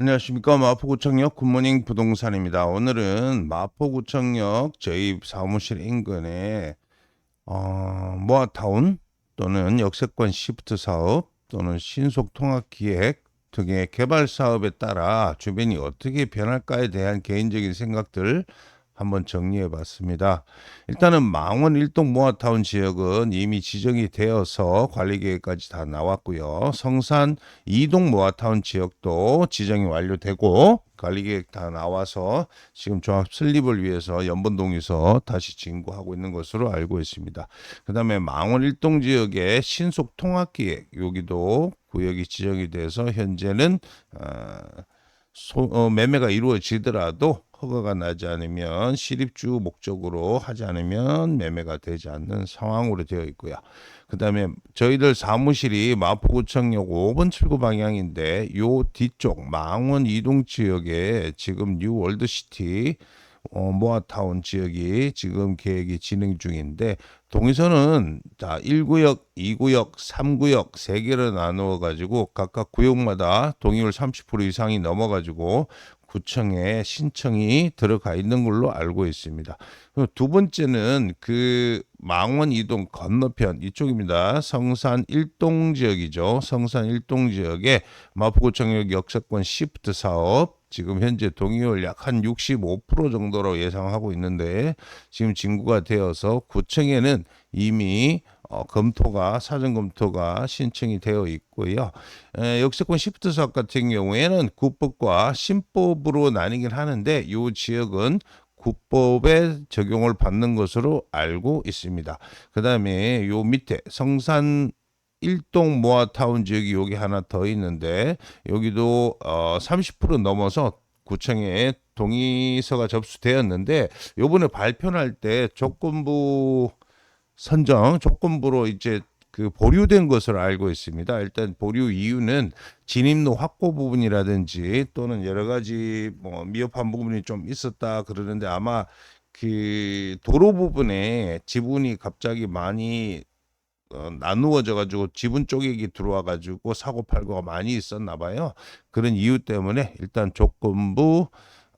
안녕하십니까 마포구청역 굿모닝 부동산입니다. 오늘은 마포구청역 저희 사무실 인근에 어, 모아타운 또는 역세권 시프트 사업 또는 신속 통합 기획 등의 개발 사업에 따라 주변이 어떻게 변할까에 대한 개인적인 생각들 한번 정리해 봤습니다. 일단은 망원 일동 모아타운 지역은 이미 지정이 되어서 관리 계획까지 다 나왔고요. 성산 이동 모아타운 지역도 지정이 완료되고 관리 계획 다 나와서 지금 종합 설립을 위해서 연번동에서 다시 진구하고 있는 것으로 알고 있습니다. 그다음에 망원 일동 지역의 신속 통합 계획 여기도 구역이 지정이 돼서 현재는 어, 소, 어, 매매가 이루어지더라도 허가가 나지 않으면 실입주 목적으로 하지 않으면 매매가 되지 않는 상황으로 되어 있고요. 그 다음에 저희들 사무실이 마포구청역 5번 출구 방향인데 요 뒤쪽 망원 이동 지역에 지금 뉴 월드시티 어, 모아타운 지역이 지금 계획이 진행 중인데 동의선은 자 1구역, 2구역, 3구역 세 개로 나누어 가지고 각각 구역마다 동의율 30% 이상이 넘어 가지고 구청에 신청이 들어가 있는 걸로 알고 있습니다. 두 번째는 그 망원 이동 건너편 이쪽입니다. 성산 일동 지역이죠. 성산 일동 지역에 마포구청역 역세권 시프트 사업 지금 현재 동의율 약 한 65% 정도로 예상하고 있는데 지금 진구가 되어서 구청에는 이미 어, 검토가 사전 검토가 신청이 되어 있고요. 에, 역세권 시프트 사업 같은 경우에는 국법과 신법으로 나뉘긴 하는데 이 지역은 국법에 적용을 받는 것으로 알고 있습니다. 그 다음에 요 밑에 성산 일동 모아타운 지역이 여기 하나 더 있는데 여기도 어, 30% 넘어서 구청에 동의서가 접수되었는데 요번에 발표할 때 조건부 선정 조건부로 이제 그 보류된 것으로 알고 있습니다. 일단 보류 이유는 진입로 확보 부분이라든지 또는 여러 가지 뭐 미흡한 부분이 좀 있었다 그러는데 아마 그 도로 부분에 지분이 갑자기 많이 어, 나누어져 가지고 지분 쪼개기 들어와 가지고 사고 팔고가 많이 있었나 봐요. 그런 이유 때문에 일단 조건부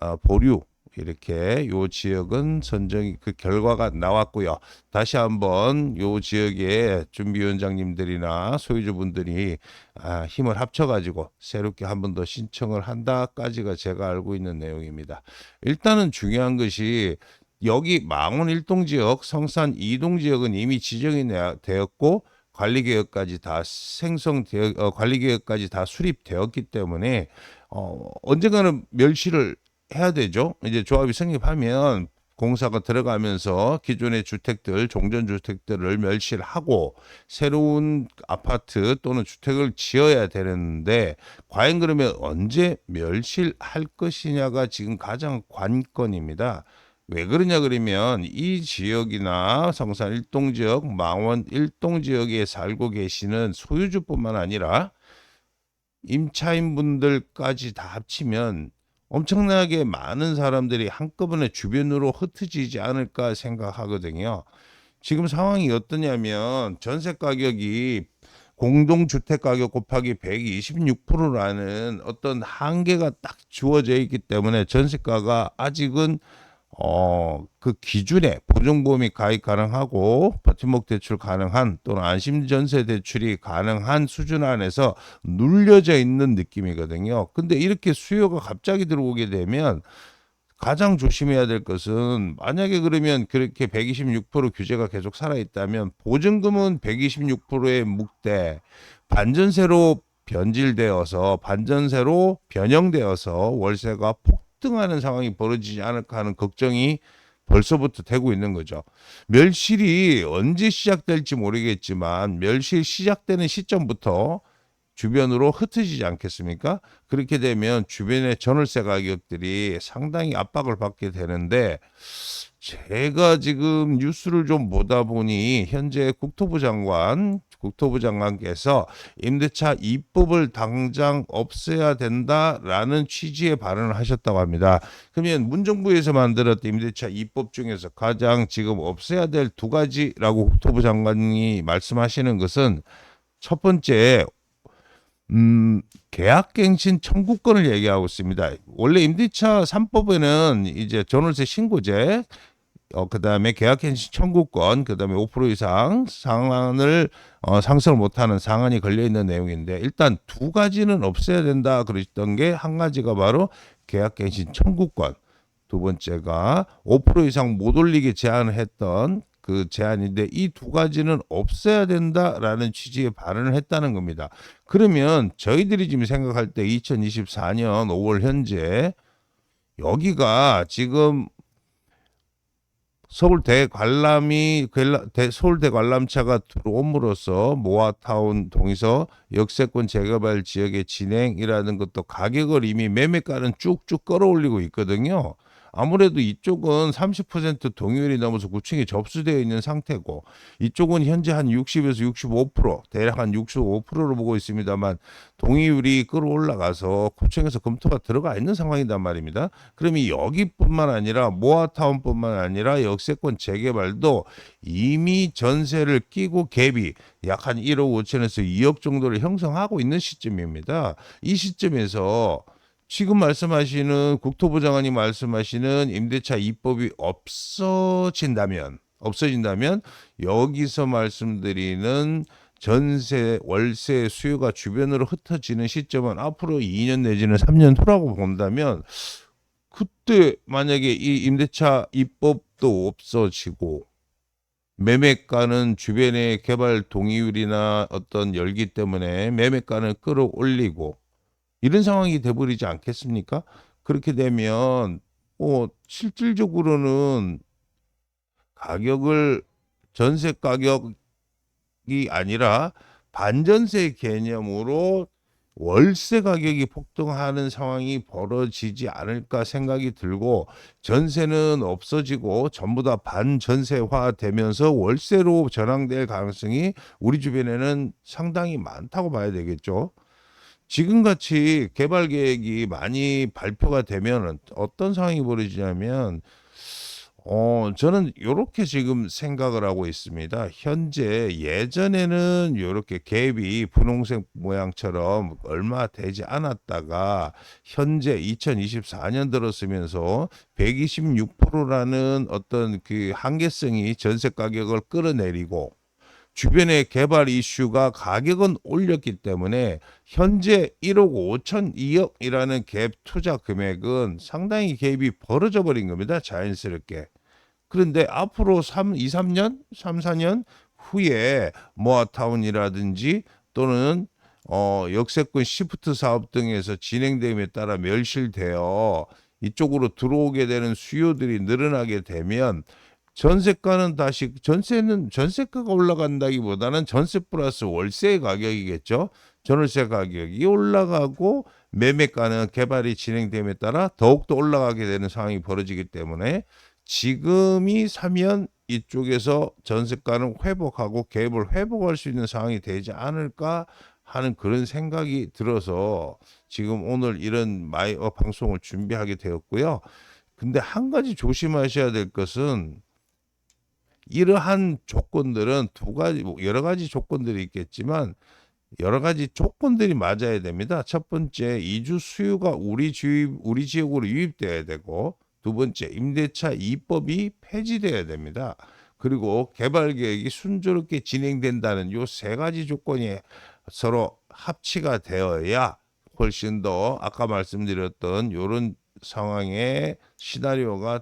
어, 보류 이렇게 요 지역은 선정이 그 결과가 나왔고요. 다시 한번 요 지역의 준비위원장님들이나 소유주분들이 아, 힘을 합쳐가지고 새롭게 한 번 더 신청을 한다까지가 제가 알고 있는 내용입니다. 일단은 중요한 것이 여기 망원 일동 지역, 성산 이동 지역은 이미 지정이 되었고 관리 계획까지 다 생성되어 어, 관리 계획까지 다 수립되었기 때문에 어, 언젠가는 멸시를 해야 되죠. 이제 조합이 성립하면 공사가 들어가면서 기존의 주택들, 종전 주택들을 멸실 하고 새로운 아파트 또는 주택을 지어야 되는데 과연 그러면 언제 멸실할 것이냐가 지금 가장 관건입니다. 왜 그러냐 그러면 이 지역이나 성산 일동 지역, 망원 일동 지역에 살고 계시는 소유주뿐만 아니라 임차인 분들까지 다 합치면 엄청나게 많은 사람들이 한꺼번에 주변으로 흩어지지 않을까 생각하거든요. 지금 상황이 어떠냐면 전세 가격이 공동주택 가격 곱하기 126%라는 어떤 한계가 딱 주어져 있기 때문에 전세가가 아직은 어, 그 기준에 보증보험이 가입 가능하고 버팀목 대출 가능한 또는 안심전세 대출이 가능한 수준 안에서 눌려져 있는 느낌이거든요. 근데 이렇게 수요가 갑자기 들어오게 되면 가장 조심해야 될 것은 만약에 그러면 그렇게 126% 규제가 계속 살아 있다면 보증금은 126%의 묵대 반전세로 변질되어서 반전세로 변형되어서 월세가 폭 폭등하는 상황이 벌어지지 않을까 하는 걱정이 벌써부터 되고 있는 거죠. 멸실이 언제 시작될지 모르겠지만 멸실 시작되는 시점부터 주변으로 흩어지지 않겠습니까? 그렇게 되면 주변의 전월세 가격들이 상당히 압박을 받게 되는데 제가 지금 뉴스를 좀 보다 보니 현재 국토부 장관 국토부 장관께서 임대차 입법을 당장 없애야 된다라는 취지의 발언을 하셨다고 합니다. 그러면 문정부에서 만들었던 임대차 입법 중에서 가장 지금 없애야 될 두 가지라고 국토부 장관이 말씀하시는 것은 첫 번째 음, 계약갱신 청구권을 얘기하고 있습니다. 원래 임대차 3법에는 이제 전월세 신고제, 어, 그 다음에 계약갱신 청구권, 그 다음에 5% 이상 상한을 어, 상승을 못하는 상한이 걸려 있는 내용인데 일단 두 가지는 없애야 된다 그랬던 게 한 가지가 바로 계약갱신 청구권, 두 번째가 5% 이상 못 올리게 제한을 했던 그 제한인데 이 두 가지는 없애야 된다라는 취지의 발언을 했다는 겁니다. 그러면 저희들이 지금 생각할 때 2024년 5월 현재 여기가 지금 서울 대 관람이 관람- 대- 서울 대 관람차가 들어옴으로써 모아타운 동의서 역세권 재개발 지역의 진행이라는 것도 가격을 이미 매매가는 쭉쭉 끌어올리고 있거든요. 아무래도 이쪽은 30% 동의율이 넘어서 구층이 접수되어 있는 상태고 이쪽은 현재 한 60에서 65% 대략 한 65%로 보고 있습니다만 동의율이 끌어올라가서 구층에서 검토가 들어가 있는 상황이단 말입니다. 그러면 여기뿐만 아니라 모아타운뿐만 아니라 역세권 재개발도 이미 전세를 끼고 갭이 약 한 1억 5천에서 2억 정도를 형성하고 있는 시점입니다. 이 시점에서 지금 말씀하시는 국토부 장관이 말씀하시는 임대차 입법이 없어진다면 없어진다면 여기서 말씀드리는 전세 월세 수요가 주변으로 흩어지는 시점은 앞으로 2년 내지는 3년 후라고 본다면 그때 만약에 이 임대차 입법도 없어지고 매매가는 주변의 개발 동의율이나 어떤 열기 때문에 매매가는 끌어올리고 이런 상황이 돼버리지 않겠습니까? 그렇게 되면 뭐 실질적으로는 가격을 전세 가격이 아니라 반전세 개념으로 월세 가격이 폭등하는 상황이 벌어지지 않을까 생각이 들고 전세는 없어지고 전부 다 반전세화 되면서 월세로 전환될 가능성이 우리 주변에는 상당히 많다고 봐야 되겠죠. 지금같이 개발 계획이 많이 발표가 되면 어떤 상황이 벌어지냐면 어, 저는 이렇게 지금 생각을 하고 있습니다. 현재 예전에는 이렇게 갭이 분홍색 모양처럼 얼마 되지 않았다가 현재 2024년 들었으면서 126%라는 어떤 그 한계성이 전세 가격을 끌어내리고 주변의 개발 이슈가 가격은 올렸기 때문에 현재 1억 5천 2억이라는 갭 투자 금액은 상당히 갭이 벌어져 버린 겁니다. 자연스럽게. 그런데 앞으로 3, 2, 3년, 3, 4년 후에 모아타운이라든지 또는 어, 역세권 시프트 사업 등에서 진행됨에 따라 멸실되어 이쪽으로 들어오게 되는 수요들이 늘어나게 되면 전세가는 다시 전세는 전세가가 올라간다기보다는 전세 플러스 월세 가격이겠죠. 전월세 가격이 올라가고 매매가는 개발이 진행됨에 따라 더욱더 올라가게 되는 상황이 벌어지기 때문에 지금이 사면 이쪽에서 전세가는 회복하고 갭을 회복할 수 있는 상황이 되지 않을까 하는 그런 생각이 들어서 지금 오늘 이런 마이어 방송을 준비하게 되었고요. 근데 한 가지 조심하셔야 될 것은 이러한 조건들은 두 가지 뭐 여러 가지 조건들이 있겠지만 여러 가지 조건들이 맞아야 됩니다. 첫 번째 이주 수요가 우리 주입 우리 지역으로 유입돼야 되고 두 번째 임대차 입법이 폐지돼야 됩니다. 그리고 개발 계획이 순조롭게 진행된다는 요 세 가지 조건이 서로 합치가 되어야 훨씬 더 아까 말씀드렸던 요런 상황의 시나리오가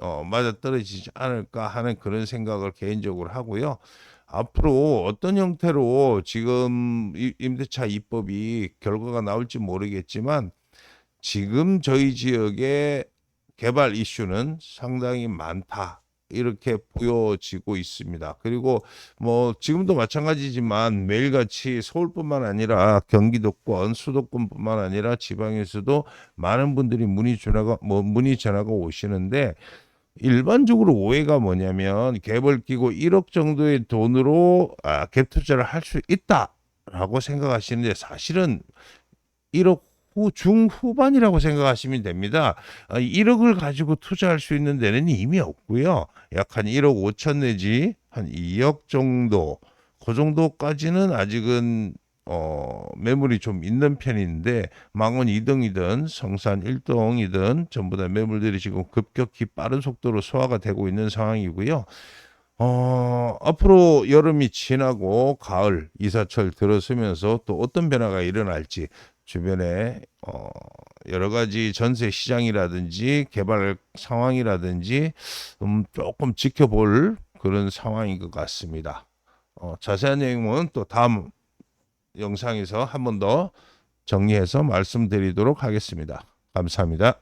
어, 맞아 떨어지지 않을까 하는 그런 생각을 개인적으로 하고요. 앞으로 어떤 형태로 지금 이- 임대차 입법이 결과가 나올지 모르겠지만 지금 저희 지역의 개발 이슈는 상당히 많다. 이렇게 보여지고 있습니다. 그리고 뭐 지금도 마찬가지지만 매일같이 서울뿐만 아니라 경기도권, 수도권뿐만 아니라 지방에서도 많은 분들이 문의 전화가 뭐 문의 전화가 오시는데 일반적으로 오해가 뭐냐면 갭을 끼고 1억 정도의 돈으로 아, 갭 투자를 할 수 있다라고 생각하시는데 사실은 1억 후 중후반이라고 생각하시면 됩니다. 아, 1억을 가지고 투자할 수 있는 데는 이미 없고요. 약 한 1억 5천 내지 한 2억 정도 그 정도까지는 아직은 어, 매물이 좀 있는 편인데 망원 2등이든 성산 1등이든 전부 다 매물들이 지금 급격히 빠른 속도로 소화가 되고 있는 상황이고요. 어, 앞으로 여름이 지나고 가을 이사철 들어서면서 또 어떤 변화가 일어날지 주변에 어, 여러 가지 전세 시장이라든지 개발 상황이라든지 음, 조금 지켜볼 그런 상황인 것 같습니다. 어, 자세한 내용은 또 다음 영상에서 한 번 더 정리해서 말씀드리도록 하겠습니다. 감사합니다.